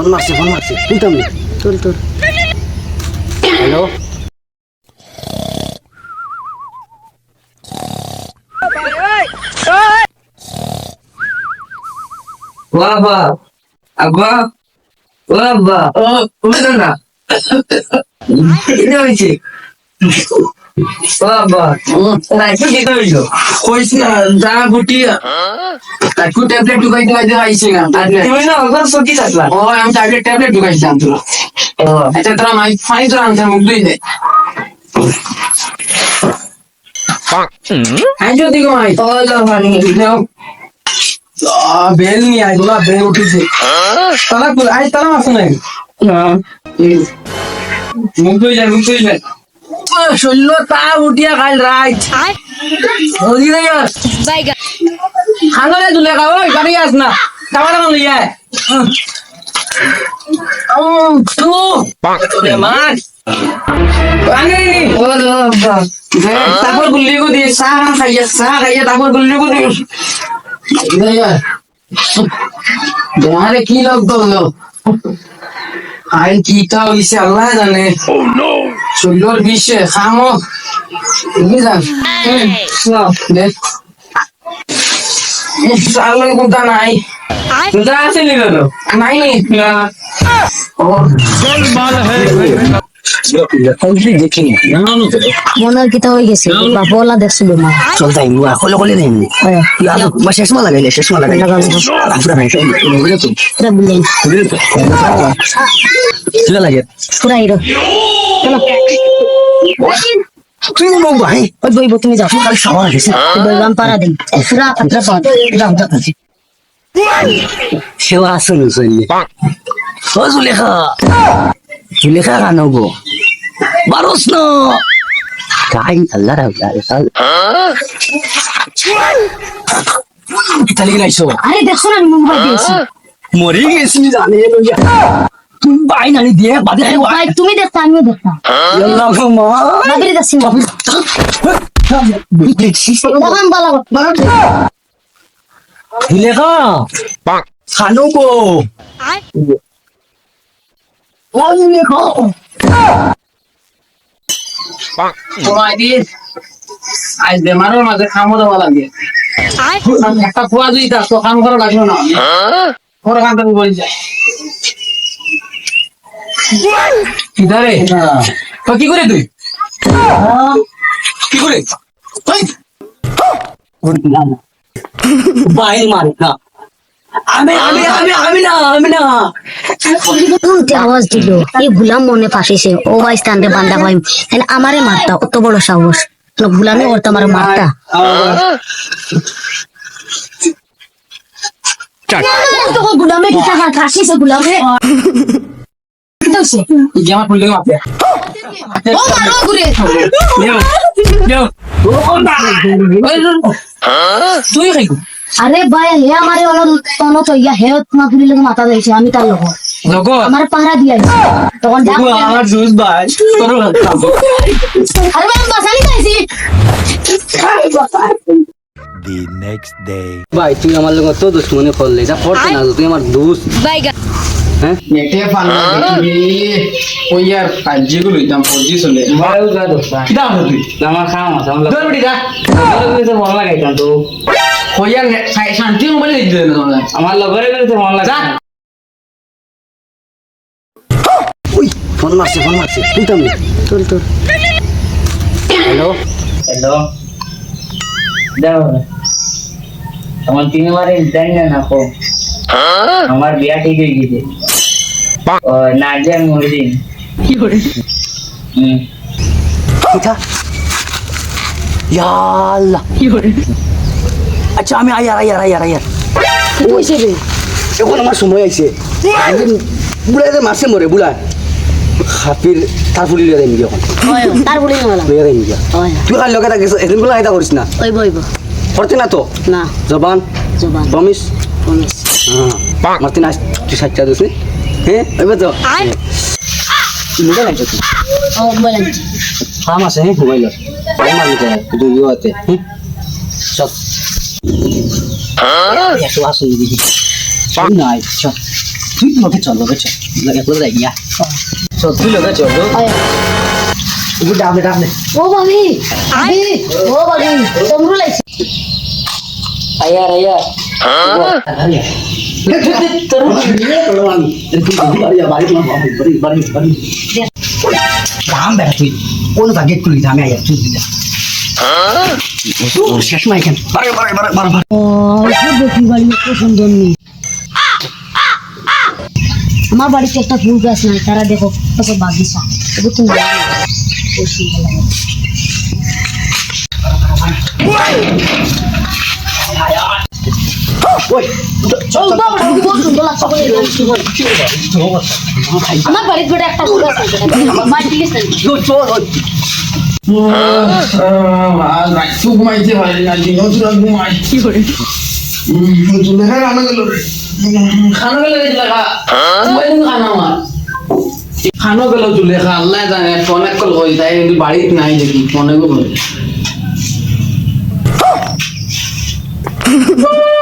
Phone মারছে phone মারছে। তুলতাম না তুল তুল। হ্যালো? বাবা আব্বা। ও ও না। এটা হয়েছে? কইছি যা ট্যাবলেট ঢুকাই আইছি না তুমি না থাকলা। ও আমি ট্যাবলেট ট্যাবলেট আচ্ছা তোরা মাই ফানি তোরা আনতে মুখ দুই দে। আই যদি গো মাই। ও লাভানি নাও। বেল নি গোলা বেল উঠেছে। তালা আই তালা নাই মুখ ধুই যায় মুখ ধুই যায় শৈল্য তা উঠিয়া রাইট হলি দুলে গাড়ি আস না। টাকা টাকা লইয়া তু নি। ও তারপর গুল্লি কো দিয়ে চা খাইয়া চা খাইয়া তারপর গুল্লি কো দিয়ে আই কিটা হইছে আল্লাহ জানে। শৈলর বিষে খামো। তুমি কোনটা নাই। যা আছে নি গেল নাই নি। মনের কিতা হয়ে গেছে। বাপলা দেখছিল মা চল তাই মুয়া কলে কলে নেই ইয়াদ মা শেষমা লাগাইলে শেষমা লাগাইলে পুরা নাই পুরা বুঝলেন কিলা লাগে? পুরা হিরো চলো। তুই বউ ভাই ওই বইব তুমি যাও। কাল সবার গেছে বইবাম পারা দিন পুরা খাতরা পাওয়া যাও যাও সেও আসল শুনলে ও জুলেখা। জুলেখা কানো গো বারোস ন। কাই আল্লাহ কিতালি গেলাইছো আরে দেখছ না মোবাইল দিয়েছি মরি গেছি জানে নানি দিয়ে বাদে খাই ভাই তুমি দেখতা আমিও দেখতাম বাবির দেখছি দেখাম বালা বালা। জুলেখা খানো গো তোমায় দিয়ে আজ বেমারের মাঝে খামো দেওয়া লাগে একটা খোয়া দুই তা তো কাম করা লাগল না তুমি বলে যায় কিধারে? তো কি করে তুই? কি করে? বাইরে মারে না। আমি আমি আমি আমি না আমি না। আওয়াজ দিল। এই গুলাম মনে ফাঁসিছে। ও ভাই স্থানে বান্দা ভাই। তাহলে আমারে মারতা। অত বড় সাহস। না গুলামে ওর তোমার মারতা? তো গুলামে গুলামে হইছে? কি আমার মাপে ও মারো ঘুরে। তুই খাই আরে ভাই হে আমারে অলপ তন তো ইয়া হে তোমার গুলি লাগে মাথা দিয়েছে আমি তার লোক লগো আমার পাহারা দিয়াছে তখন যা আমার জুস ভাই তোর আরে ভাই বাসানি খাইছি the next day. ভাই তুই আমার লোক তো দুশ্মনী করলে এটা পড়তে না তুই আমার দোস্ত। হ্যাঁ নেটে পাল্লা দেখবি। ওই আর দাম চলে। কি দাম তুই আমার খাম আছে আমার ধর বেটি যা মন লাগাইতাম তো। ওই শান্তি মোবাইল দিতে আমার লগরে গেলে মন যা। ওই ফোন মারছে ফোন মারছে। তুলতাম না। তুল তুল হ্যালো? হ্যালো? দাও। আমার তিনবারে জানি না না আমার বিয়া ঠিক হয়ে গেছে। নাজিয়া মুরদিন কি করে? হুম। কোথা ইয়াল্লাহ কি করে? আচ্ছা আমি আয়ার আয়ার আয়ার আয়ার। কইছে রে এখন আমার সময় আইছে। বুড়াই মারছে মরে বুড়া। তার ফুলি লিয়ে দেন এখন। তার বলি না লিয়ে দেন তুই খালি লগে থাকিস এদিনগুলো আইতা করিস না। ওই বইব করতে না তো? না। জবান? জবান। প্রমিস প্রমিস হ্যাঁ। মারতে না তুই সাচ্চা দিস হ্যাঁ এবার তো। মোবাইল আছে তুই ও বলেন খাম আছে হ্যাঁ মোবাইল আমি মারি যায় তুই ইয়ে আছে হ্যাঁ? চল একশো আসো দিদি। নাই চল। তুই লগে চল লগে চল। লগে করে যাই গিয়া চল তুই লগে চল তুই ডাবলে ডাবলে ও ভাবি ভাবি ও ভাবি তোমরু লাগছে আয়া আয়া। রাম বেটা তুই কোন জায়গায় তুই আমি আয়া তুই দিলা শেষ মাই কেন বারে বাড়ি সুন্দর নেই আমার বাড়িতে একটা ফুল গাছ নাই তারা দেখো কত বাগিচা এগুলো তো আমার বাড়িতে বেটা একটা ঘুমাইতে পারি না ঘুমাই কি করে চুলেখা খানা গেল খানা গেল খানা আমার খানো গেল চুলেখা আল্লাহ জানে অনেক কল হয়ে যায় বাড়িতে নাই দেখি অনেক oh!